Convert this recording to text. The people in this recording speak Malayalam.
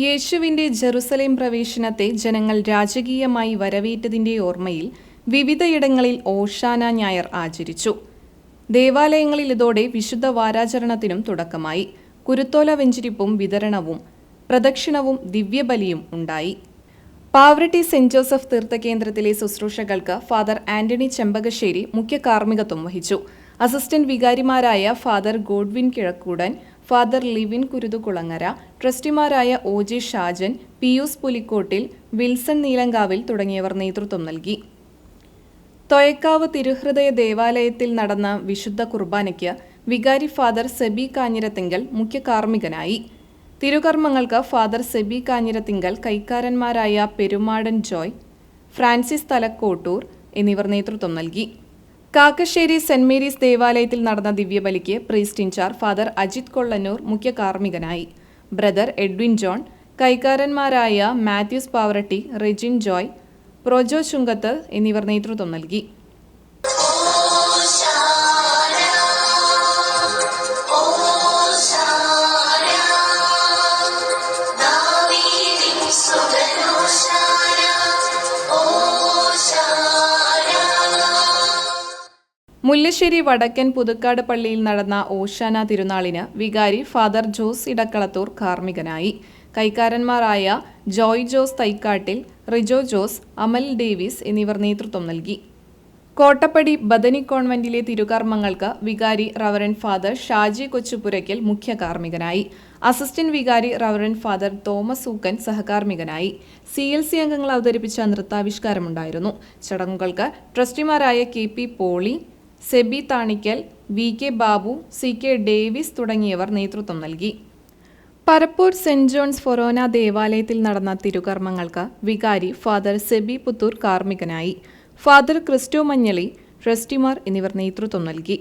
യേശുവിന്റെ ജെറുസലേം പ്രവേശനത്തെ ജനങ്ങൾ രാജകീയമായി വരവേറ്റതിന്റെ ഓർമ്മയിൽ വിവിധയിടങ്ങളിൽ ഓഷാന ഞായർ ആചരിച്ചു. ദേവാലയങ്ങളിൽ ഇതോടെ വിശുദ്ധ വാരാചരണത്തിനും തുടക്കമായി. കുരുത്തോല വെഞ്ചിരിപ്പും വിതരണവും പ്രദക്ഷിണവും ദിവ്യബലിയും ഉണ്ടായി. പാവറട്ടി സെന്റ് ജോസഫ് തീർത്ഥകേന്ദ്രത്തിലെ ശുശ്രൂഷകൾക്ക് ഫാദർ ആന്റണി ചെമ്പകശ്ശേരി മുഖ്യ കാർമ്മികത്വം വഹിച്ചു. Assistant വികാരിമാരായ father Godwin Kizhakkoodan father Livin Kuruthukulangara ട്രസ്റ്റിമാരായ O G Shajan Pius Pulikottil Wilson Neelankavil തുടങ്ങിയവർ നേതൃത്വം നൽകി. തൊയക്കാവ് തിരുഹൃദയ ദേവാലയത്തിൽ നടന്ന വിശുദ്ധ കുർബാനയ്ക്ക് വികാരി ഫാദർ സെബി കാഞ്ഞിരത്തിങ്കൽ മുഖ്യ കാർമ്മികനായി. തിരുകർമ്മങ്ങൾക്ക് ഫാദർ സെബി കാഞ്ഞിരത്തിങ്കൽ കൈക്കാരന്മാരായ പെരുമാടൻ ജോയ് ഫ്രാൻസിസ് തലക്കോട്ടൂർ എന്നിവർ നേതൃത്വം നൽകി. കാക്കശ്ശേരി സെന്റ് മേരീസ് ദേവാലയത്തിൽ നടന്ന ദിവ്യബലിക്ക് priest in charge father Ajith Kollannur മുഖ്യ കാർമ്മികനായി. ബ്രദർ എഡ്വിൻ ജോൺ കൈക്കാരന്മാരായ മാത്യൂസ് പാവറട്ടി റെജിൻ ജോയ് പ്രൊജോ ചുങ്കത്ത് എന്നിവർ നേതൃത്വം നൽകി. മുല്ലശ്ശേരി വടക്കൻ പുതുക്കാട് പള്ളിയിൽ നടന്ന ഓശാന തിരുനാളിന് വികാരി ഫാദർ ജോസ് ഇടക്കളത്തൂർ കാർമ്മികനായി. കൈക്കാരന്മാരായ Joy Jose Thaikkattil Rijo Jose Amal Davis എന്നിവർ നേതൃത്വം നൽകി. കോട്ടപ്പടി ബദനി കോൺവെന്റിലെ തിരുകർമ്മങ്ങൾക്ക് വികാരി റവറൻ ഫാദർ ഷാജി കൊച്ചുപുരയ്ക്കൽ മുഖ്യ കാർമ്മികനായി. അസിസ്റ്റന്റ് വികാരി റവറൻ ഫാദർ തോമസ് ഊക്കൻ സഹകാർമ്മികനായി. സി എൽ സി അംഗങ്ങൾ അവതരിപ്പിച്ച നൃത്താവിഷ്കാരമുണ്ടായിരുന്നു. ചടങ്ങുകൾക്ക് ട്രസ്റ്റിമാരായ K P Poly Sebi Thanikkal V K Babu C K Davis തുടങ്ങിയവർ നേതൃത്വം നൽകി. പരപ്പൂർ സെന്റ് ജോൺസ് ഫൊറോന ദേവാലയത്തിൽ നടന്ന തിരുകർമ്മങ്ങൾക്ക് വികാരി ഫാദർ സെബി പുത്തൂർ കാർമ്മികനായി. ഫാദർ ക്രിസ്റ്റോ മഞ്ഞളി ട്രസ്റ്റിമാർ എന്നിവർ നേതൃത്വം നൽകി.